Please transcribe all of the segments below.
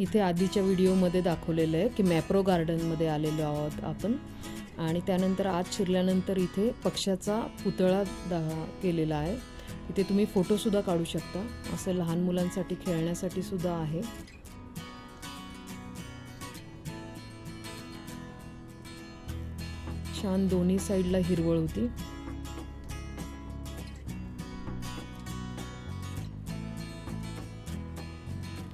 इथे आधीच्या व्हिडिओमध्ये दाखवलेलं आहे की मॅप्रो गार्डनमध्ये आलेलो आहोत आपण. आणि त्यानंतर आत शिरल्यानंतर इथे पक्ष्याचा पुतळा दा केलेला आहे. इथे तुम्ही फोटोसुद्धा काढू शकता. असं लहान मुलांसाठी खेळण्यासाठी सुद्धा आहे. छान दोन्ही साईडला हिरवळ होती.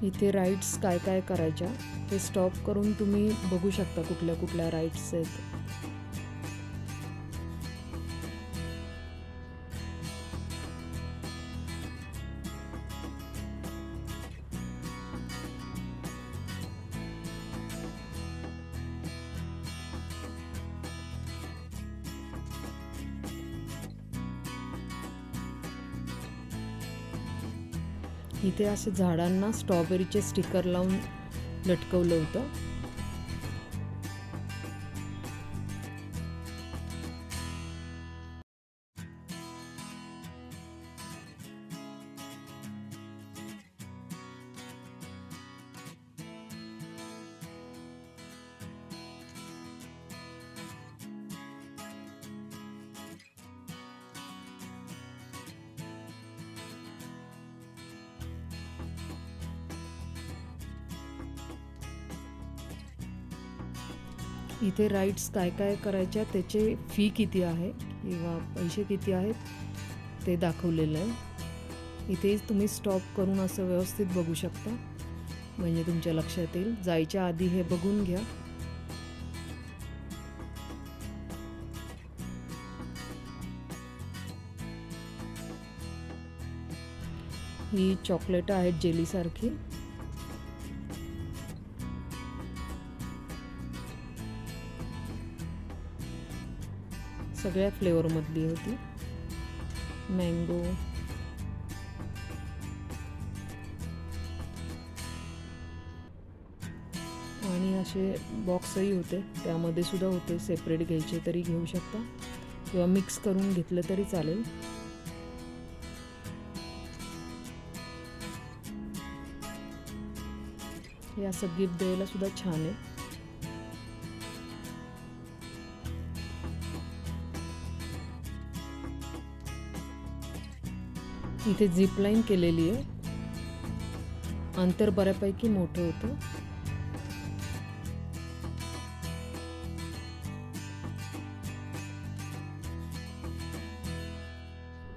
इथे राईड्स काय काय करायच्या ते स्टॉप करून तुम्ही बघू शकता कुठल्या कुठल्या राईड्स आहेत. इथे असे झाडांना स्ट्रॉबेरीचे स्टिकर लावून लटकवलं होतं. इथे राईड्स काय काय करायच्या त्याचे फी किती आहे किंवा पैसे किती आहेत ते दाखवलेलं आहे. इथे तुम्ही स्टॉप करून असं व्यवस्थित बघू शकता. म्हणजे तुमच्या लक्षात येईल. जायच्या आधी हे बघून घ्या. ही चॉकलेट आहेत जेलीसारखी. सगळ्या फ्लेवरमधली होती. मँगो आणि असे बॉक्सही होते. त्यामध्ये सुद्धा होते. सेपरेट घ्यायचे तरी घेऊ शकता. किंवा मिक्स करून घेतलं तरी चालेल. हे असं गिफ्ट द्यायला सुद्धा छान आहे. इथे झिपलाईन केलेली आहे. अंतर बऱ्यापैकी मोठं होतं.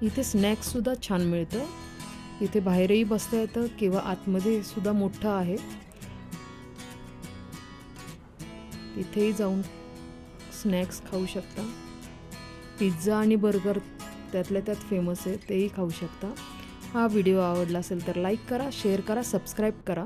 इथे स्नॅक्ससुद्धा छान मिळतं. इथे बाहेरही बसता येतं किंवा आतमध्ये सुद्धा मोठं आहे. तिथेही जाऊन स्नॅक्स खाऊ शकता. पिझ्झा आणि बर्गर त्यातल्या त्यात फेमस आहे तेही खाऊ शकता. हा व्हिडिओ आवडला असेल तर लाईक करा शेअर करा सबस्क्राईब करा.